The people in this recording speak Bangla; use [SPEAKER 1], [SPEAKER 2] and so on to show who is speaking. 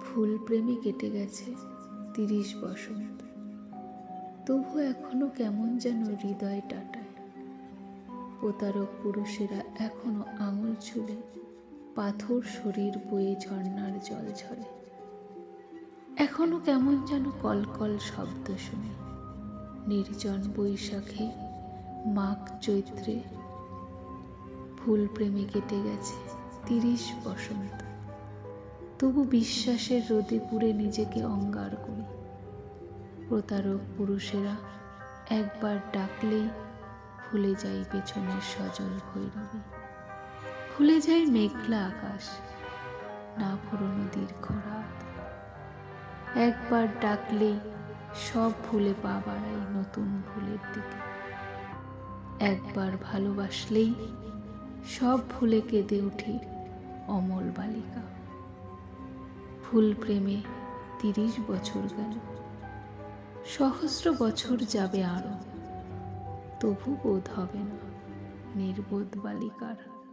[SPEAKER 1] ভুল প্রেমে কেটে গেছে তিরিশ বসন্ত তবু এখনও কেমন যেন হৃদয় টাটায়। প্রতারক পুরুষেরা এখনও আঙুল ছুলে পাথর শরীর বয়ে ঝর্ণার জল ঝরে। এখনও কেমন যেন কলকল শব্দ শুনি নির্জন বৈশাখে মাঘ চৈত্রে ফুল প্রেমে কেটে গেছে তিরিশ বসন্ত। তবু বিশ্বাসের রোদে পুড়ে নিজেকে অঙ্গার করি। প্রতারক পুরুষেরা একবার ডাকলেই ভুলে যাই পেছনের সজল ভৈরবী। ভুলে যাই মেঘলা আকাশ, না পুরনো দীর্ঘ রাত। একবার ডাকলেই সব ভুলে পা বাড়াই নতুন ভুলের দিকে। একবার ভালোবাসলেই সব ভুলে কেঁদে উঠি অমল বালিকা। ফুল প্রেমে তিরিশ বছর গেল। সহস্র বছর যাবে আরও। তবু বোধ হবে না নির্বোধ বালিকার।